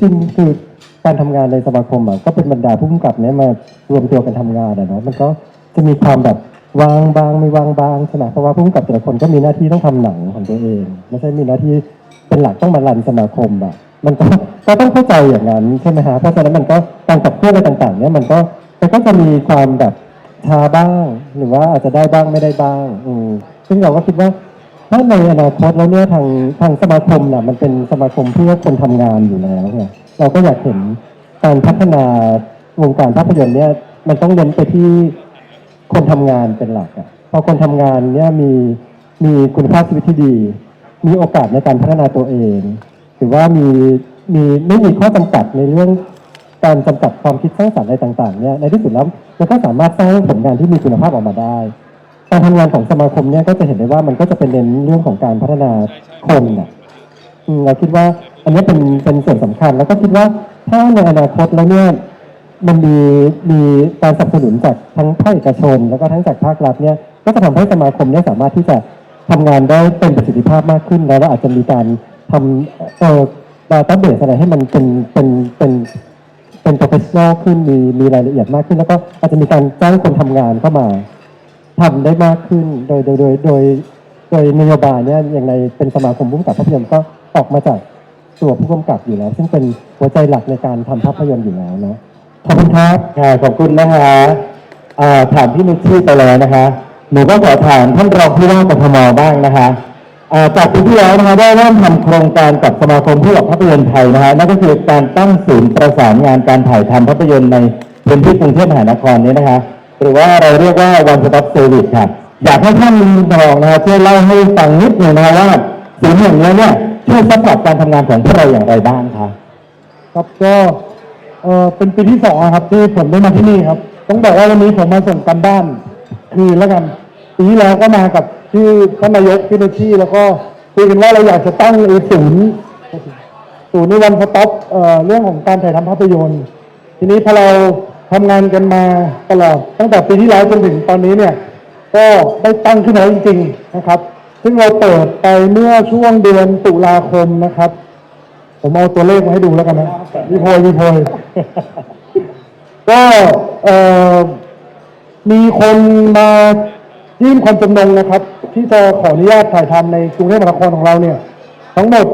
จริงคือการทำงานในสมาคมอะก็เป็นบรรดาผู้กำกับเนี่ยมารวมตัวกันทำงานอะเนาะมันก็จะมีความแบบวางบางไม่วางบางใช่ไหมเพราะว่าผู้กำกับแต่ละคนก็มีหน้าที่ต้องทำหนังของตัวเองไม่ใช่มีหน้าที่เป็นหลักต้องมารันสมาคมอะมันก็ก็ต้องเข้าใจอย่างนั้นใช่ไหมฮะเพราะฉะนั้นมันก็การขับเคลื่อนอะไรต่างๆ เนี่ยมันก็มันก็จะมีความแบบชาบ้างหรือว่าอาจจะได้บ้างไม่ได้บ้างอืมซึ่งเราก็คิดว่า ถ้าในอนาคตแล้วเนี่ยทางทางสมาคมน่ะมันเป็นสมาคมเพื่อคนทำงานอยู่แล้วเนี่ยเราก็อยากเห็นการพัฒนาวงการภาพยนตร์เนี่ยมันต้องเน้นไปที่คนทำงานเป็นหลักอะพอคนทำงานเนี่ยมีมีคุณภาพชีวิตที่ดี มีโอกาสในการพัฒนาตัวเอง หรือว่ามีมีไม่มีข้อจำกัดในเรื่องการจำกัดความคิดสร้างสรรค์อะไรต่างๆเนี่ยในที่สุดแล้วมันก็สามารถสร้างผลงานที่มีคุณภาพออกมาได้ การทำงานของสมาคมเนี่ยก็จะเห็นได้ว่ามันก็จะเป็นเน้นเรื่องของการพัฒนาคนน่ะอืมเราคิดว่าอันนี้เป็นเป็นส่วนสำคัญ แล้วก็คิดว่าถ้าในอนาคตแล้วเนี่ยมันมีมีการสนับสนุนจากทั้งภาคเอกชน แล้วก็ทั้งจากภาครัฐเนี่ยก็จะทำให้สมาคมเนี่ยสามารถที่จะทำงานได้เป็นประสิทธิภาพมากขึ้น แล้วอาจจะมีการทำเอ่อดาต้าเบสอะไรให้มันเป็นเป็นเป็นเป็น professional ขึ้นมีมีรายละเอียดมากขึ้น แล้วก็อาจจะมีการจ้างคนทำงานเข้ามา ทำได้มากขึ้น โดยโดยโดยโดยโดยนโยบายเนี่ยอย่างในเป็นสมาคมผู้กำกับภาพยนตร์ก็ออกมาจากตัวผู้กำกับอยู่แล้ว ซึ่งเป็นหัวใจหลักในการทำภาพยนตร์อยู่แล้วนะขอบคุณครับค่ะขอบคุณนะคะถามพี่นุชชี่ไปแล้วนะคะหนูก็ขอถามท่านรองผู้ว่ากทมบ้างนะคะจากปีที่แล้วนะคะได้เริ่มทำโครงการกับสมาคมผู้กำกับภาพยนตร์ไทยนะฮะนั่นก็คือการตั้งศูนย์ประสานงานการถ่ายทำภาพยนตร์ในพื้นที่กรุงเทพมหานครนี้นะคะ หรือว่าเราเรียกว่า one stop service ค่ะอยากให้ท่านรองนะฮะช่วยเล่าให้ฟังนิดหนึ่งนะว่าศูนย์แห่งนี้เนี่ยช่วยซัพพอร์ตการทำงานของพวกเราอย่างไรบ้างคะครับก็เออเป็นปีที่สองครับที่ผมได้มาที่นี่ครับ ต้องบอกว่าวันนี้ผมมาส่งกันบ้าน คืนแล้วกันปีที่แล้วก็มากับที่ท่านนายกพี่นุชชี่แล้วก็คุยกันว่าเราอยากจะตั้งศูนย์ศูนย์ในวันสต็อปเอ่อเรื่องของการถ่ายทำภาพยนตร์ทีนี้พอเรา ทำงานกันมาตลอด ตั้งแต่ปีที่แล้วจนถึงตอนนี้เนี่ย ก็ได้ตั้งขึ้นมาจริง ๆ นะครับ ซึ่งเราเปิดไปเมื่อช่วงเดือนตุลาคมนะครับ ผมเอาตัวเลขมาให้ดูแล้วกันนะรีโพยรีโพยก็มีคนมายื่นความจำนงนะครับ ที่จะขออนุญาตถ่ายทำในกรุงเทพมหานครของเราเนี่ย ทั้งหมด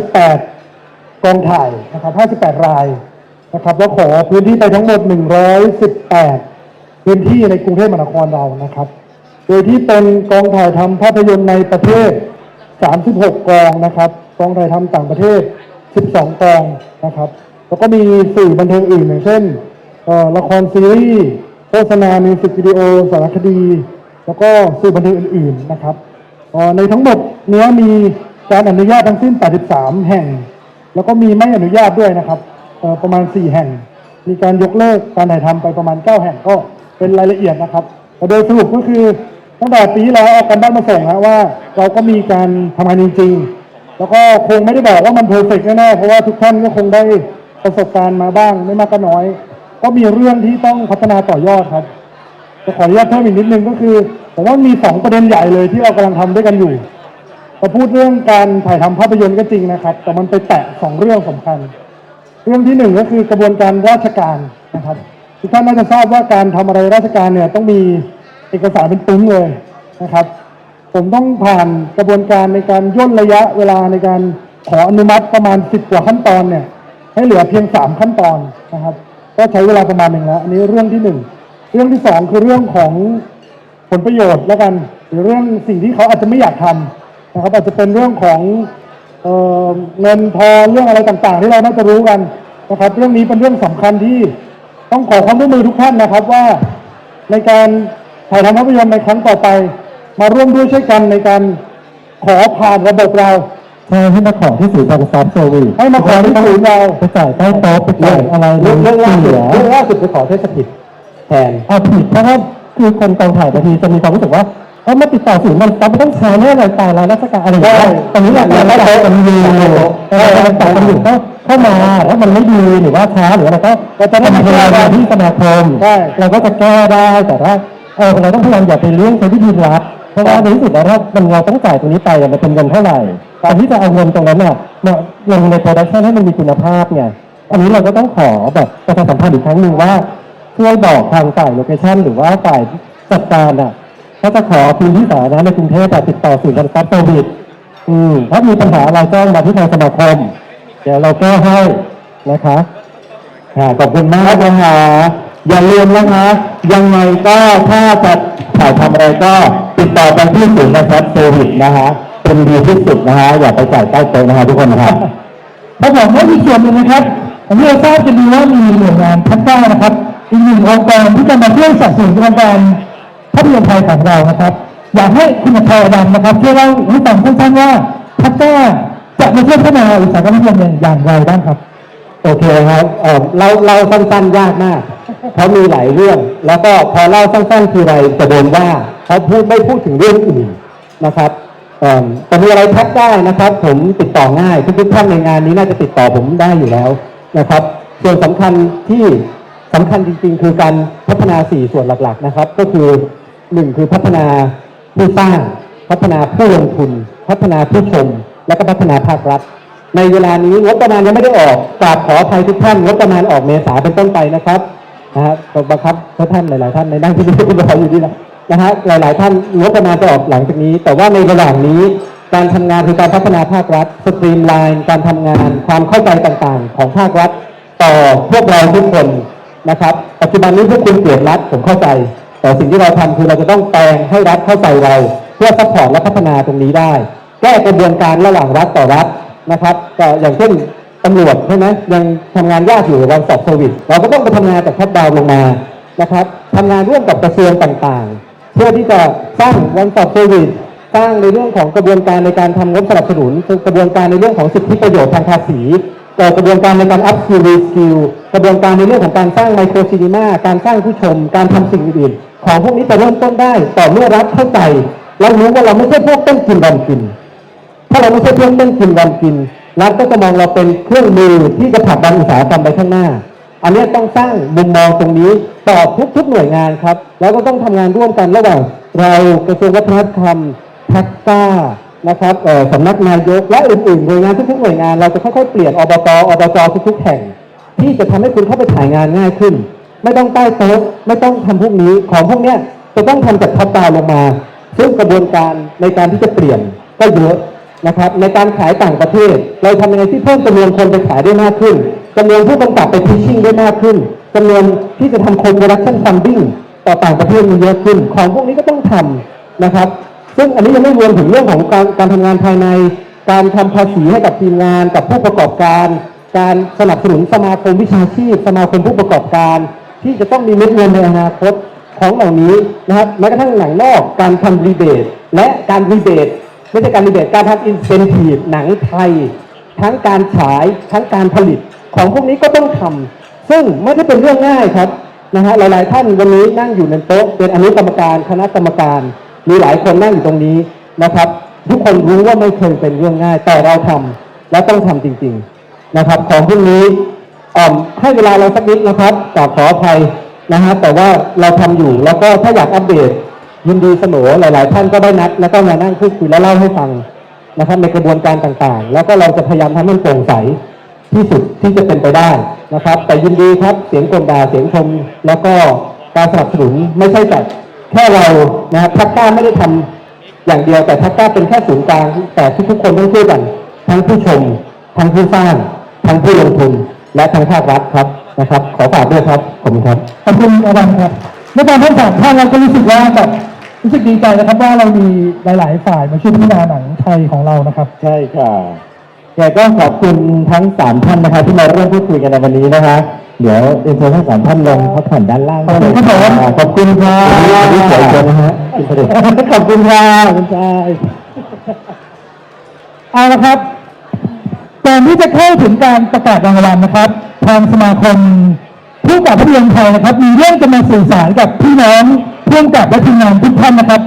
58 กองถ่ายนะครับ 58 ราย นะครับแล้วขอพื้นที่ไปทั้งหมด 118 พื้นที่ในกรุงเทพมหานครเรานะครับ โดยที่เป็นกองถ่ายทำภาพยนตร์ในประเทศ 36 กองนะครับกองถ่ายทำต่างประเทศ 12 กองนะครับ แล้วก็มีสื่อบันเทิงอื่นอย่างเช่นละครซีรีส์โฆษณามิวสิกวิดีโอสารคดี แล้วก็สื่อบันเทิงอื่น ๆนะครับในทั้งหมดเนี้ยมีการอนุญาตทั้งสิ้น 83 แห่ง แล้วก็มีไม่อนุญาตด้วยนะครับ ประมาณ 4 แห่ง มีการยกเลิกการถ่ายทำไปประมาณ 9 แห่งก็เป็นรายละเอียดนะครับแต่โดยสรุปก็คือตั้งแต่ปีแล้วเอากันบ้านมาส่งนะว่าเราก็มีการทำงานจริง ๆ แล้วก็คงไม่ได้บอกว่ามันเพอร์เฟกแน่ๆเพราะว่าทุกท่านก็คงได้ประสบการณ์มาบ้างไม่มากก็น้อย ก็มีเรื่องที่ต้องพัฒนาต่อยอดครับจะขออนุญาตเพิ่มอีกนิดนึงก็คือผมว่ามีสองประเด็นใหญ่เลยที่เรากำลังทำด้วยกันอยู่พอพูดเรื่องการถ่ายทำภาพยนตร์ก็จริงนะครับ แต่มันไปแตะสองเรื่องสำคัญ เรื่องที่หนึ่งก็คือกระบวนการราชการนะครับทุกท่านน่าจะทราบว่าการทำอะไรราชการเนี่ยต้องมีเอกสารเป็นปึ้งเลยนะครับ ผมต้องผ่านกระบวนการในการย่นระยะเวลาในการขออนุมัติประมาณ 10 กว่าขั้นตอนเนี่ยให้เหลือเพียง 3 ขั้นตอนนะครับ ก็ใช้เวลาประมาณหนึ่งแล้ว อันนี้เรื่องที่หนึ่งเรื่องที่สองคือเรื่องของผลประโยชน์แล้วกันหรือเรื่องสิ่งที่เขาอาจจะไม่อยากทำนะครับอาจจะเป็นเรื่องของ เอ่อเงินทองเรื่องอะไรต่างๆ ที่เราน่าจะรู้กันนะครับ เรื่องนี้เป็นเรื่องสำคัญที่ต้องขอความร่วมมือทุกท่านนะครับว่าในการถ่ายทำภาพยนตร์ในครั้งต่อไป มาร่วมด้วยช่วยกันในการขอผ่านระบบเราใช่ให้มาขอที่ศูนย์บางซอฟต์เซอร์วิสให้มาขอที่ศูนย์เราไปจ่ายใต้โต๊ะไปจ่ายอะไรเรื่องเรื่องล่าสุดเสียเรื่องล่าสุดไปขอเทศกิจแทนเอาผิดเพราะว่าคือคนกองถ่ายบางทีจะมีความรู้สึกว่า เขามาติดต่อศูนย์มันต้องต้องใช้แน่เลยตายแล้วราชการอะไรอย่างเงี้ยใช่ตอนนี้เราเราต่อกันอยู่เราต่อกันอยู่ก็เข้ามาแล้วมันไม่ดีหรือว่าช้าหรืออะไรก็เราจะได้ทำมาเวแก้ลาได้ที่สมาคมใช่เราก็จะแก้ได้แต่ว่าเออเราต้องพยายามอย่าไปเลี่ยงใช้วิธีลัดเพราะว่าในที่สุดแล้วถ้ามันเราต้องจ่ายตรงนี้ไปอะมันเป็นเงินเท่าไหร่การที่จะเอาเงินตรงนั้นน่ะมาลงในโปรดักชันให้มันมีคุณภาพไงอันนี้เราก็ต้องขอแบบประชาสัมพันธ์อีกครั้งหนึ่งว่าช่วยบอกทางฝ่ายโลเคชั่นหรือว่าฝ่ายจัดการอะ ถ้าจะขอพื้นที่สาธารณะในกรุงเทพติดต่อศูนย์การซับเซอร์วิสอืมถ้ามีปัญหาอะไรแจ้งมาที่ทางสมาคม เดี๋ยวเราแก้ให้นะคะค่ะขอบคุณมากนะคะอย่าลืมนะคะ ยังไงก็ถ้าจะถ่ายทำอะไรก็ติดต่อไปที่ศูนย์นะครับเซอร์วิสนะคะเป็นดีที่สุดนะคะอย่าไปจ่ายใต้โต๊ะนะคะทุกคนนะครับครับผมและอีกส่วนหนึ่งนะครับผมเราทราบกันดีว่ามีหน่วยงานพัฒนานะครับอีกหนึ่งองค์กรที่จะมาช่วยสนับสนุนโครงการ ภาพยนตร์ไทยของเรานะครับ อยากให้คุณอัครดันนะครับช่วยเล่าให้ฟังสั้นๆว่าพัฒนาจะมาช่วยพัฒนาอุตสาหกรรมภาพยนตร์อย่างไรบ้างครับ โอเคครับเออเราเราสั้นๆยากมากเพราะมีหลายเรื่อง แล้วก็พอเล่าสั้นๆคืออะไรจะโดนว่าเขาพูดไม่พูดถึงเรื่องอื่นนะครับแต่มีอะไรทักได้นะครับ ผมติดต่อง่ายทุกๆท่านในงานนี้น่าจะติดต่อผมได้อยู่แล้วนะครับ ส่วนสำคัญที่สำคัญจริงๆ คือการพัฒนาสี่ส่วนหลักๆนะครับ ก็คือ หนึ่งคือพัฒนาผู้สร้าง พัฒนาผู้ลงทุน พัฒนาผู้ชม และก็พัฒนาภาครัฐ ในเวลานี้งบประมาณยังไม่ได้ออกกราบขออภัยทุกท่านงบประมาณออกเมษาเป็นต้นไปนะครับนะฮะขอบังคับทุกท่านหลาย ๆ ท่านในนั่งที่นี่รออยู่นี่นะนะฮะหลาย ๆ ท่านงบประมาณจะออกหลังจากนี้ แต่ว่าในระหว่างนี้การทำงานคือการพัฒนาภาครัฐสตรีมไลน์การทำงานความเข้าใจต่าง ๆ ของภาครัฐ ต่อพวกเราทุกคนนะครับ ปัจจุบันนี้พวกคุณเกลียดรัฐผมเข้าใจ แต่สิ่งที่เราทำคือเราจะต้องแปลงให้รัฐเข้าใจเรา เพื่อซัพพอร์ตและพัฒนาตรงนี้ได้ แก้กระบวนการระหว่างรัฐต่อรัฐนะครับก็อย่างเช่นตำรวจใช่ไหมยังทำงานยากอยู่วันสอบเซอร์วิสเราก็ต้องไปทำงานจากท็อปดาวลงมานะครับทำงานร่วมกับกระทรวงต่างๆ เพื่อที่จะสร้างวันสอบเซอร์วิสสร้างในเรื่องของกระบวนการในการทำงบสนับสนุนกระบวนการในเรื่องของสิทธิประโยชน์ทางภาษีเอ่อกระบวนการในการ up skill re skill กระบวนการในเรื่องของการสร้างไมโครซีนีมาการสร้างผู้ชม การทำสิ่งอื่นๆ ของพวกนี้จะเริ่มต้นได้ต่อเมื่อรัฐเข้าใจและรู้ว่าเราไม่ใช่พวกเต้นกินรำกิน ถ้าเราไม่ใช่เพื่อนเต้นกินวันกินรัฐก็จะมองเราเป็นเครื่องมือที่จะผลักดันอุตสาหกรรมไปข้างหน้า อันนี้ต้องสร้างมุมมองตรงนี้ต่อทุกๆหน่วยงานครับ แล้วก็ต้องทำงานร่วมกันระหว่างเรากระทรวงวัฒนธรรมทักซ่านะครับสำนักนายกและอื่นๆหน่วยงานทุกๆหน่วยงานเราจะค่อยๆเปลี่ยนอบตอบจทุกๆแห่ง ที่จะทำให้คุณเข้าไปถ่ายงานง่ายขึ้น ไม่ต้องใต้โต๊ะไม่ต้องทำพวกนี้ของพวกเนี้ยจะต้องทำจากท็อปดาวลงมา ซึ่งกระบวนการในการที่จะเปลี่ยนก็เยอะนะครับ ในการขายต่างประเทศ เราทำยังไงที่เพิ่มจำนวนคนไปขายได้มากขึ้นจำนวนผู้กำกับไปพิชชิ่งได้มากขึ้นจำนวนที่จะทำโค p r o d u c t i o n funding ต่อต่างประเทศมีเยอะขึ้น ของพวกนี้ก็ต้องทำนะครับ ซึ่งอันนี้ยังไม่รวมถึงเรื่องของการการทำงานภายใน การทำภาษีให้กับทีมงาน กับผู้ประกอบการ การสนับสนุนสมาคมวิชาชีพ สมาคมผู้ประกอบการ ที่จะต้องมีเม็ดเงินในอนาคตของเหล่านี้นะครับแม้กระทั่งหนังนอกการทำรีเบทและการรีเบทไม่ใช่การรีเบทการทำอินเซนティブหนังไทย ทั้งการฉายทั้งการผลิตของพวกนี้ก็ต้องทำซึ่งไม่ได้เป็นเรื่องง่ายครับนะฮะหลาย ๆ ท่านวันนี้นั่งอยู่ในโต๊ะเป็นอนุกรรมการคณะกรรมการ มีหลายคนนั่งอยู่ตรงนี้นะครับ ทุกคนรู้ว่าไม่เคยเป็นเรื่องง่าย แต่เราทำและต้องทำจริง ๆนะครับ ของพวกนี้ อ่อมให้เวลาเราสักนิดนะครับกราบขออภัยนะฮะแต่ว่าเราทำอยู่แล้วก็ถ้าอยากอัปเดตยินดีเสมอหลาย ๆ ท่านก็ได้นัด แล้วก็มานั่งพูดคุยและเล่าให้ฟังนะครับในกระบวนการต่างๆ แล้วก็เราจะพยายามทำให้มันโปร่งใสที่สุดที่จะเป็นไปได้นะครับ แต่ยินดีครับเสียงกลด่าเสียงชมแล้วก็การสนับสนุนไม่ใช่แต่แค่เรานะครับทักก้าไม่ได้ทำอย่างเดียวแต่ทักก้าเป็นแค่ศูนย์กลางแต่ทุกๆคนต้องช่วยกัน ทั้งผู้ชม ทั้งผู้สร้าง ทั้งผู้ลงทุน และทั้งภาครัฐครับนะครับ ขอฝากด้วยครับขอบคุณครับขอบคุณอาจารย์ครับในการทั้งสามท่านเราก็รู้สึกว่าแบบรู้สึกดีใจนะครับว่าเรามีหลาย ๆ ฝ่ายมาช่วยพัฒนาหนังไทยของเรานะครับ ใช่ค่ะแกก็ขอบคุณทั้งสามท่านนะคะที่มาร่วมพูดคุยกันในวันนี้นะคะเดี๋ยวเอ็นเชิญทั้งสามท่านลงพักผ่อนด้านล่างขอบคุณครับผมขอบคุณค่ะที่สวยจังนะฮะคุณเสด็จขอบคุณค่ะคุณชายเอาละครับก่ อนที่จะเข้าถึงการประกาศรางวัลนะครับ ทางสมาคมผู้กำกับภาพยนตร์ไทยนะครับ มีเรื่องจะมาสื่อสารกับพี่น้องผู้กำกับและทีมงานทุกท่านนะครับ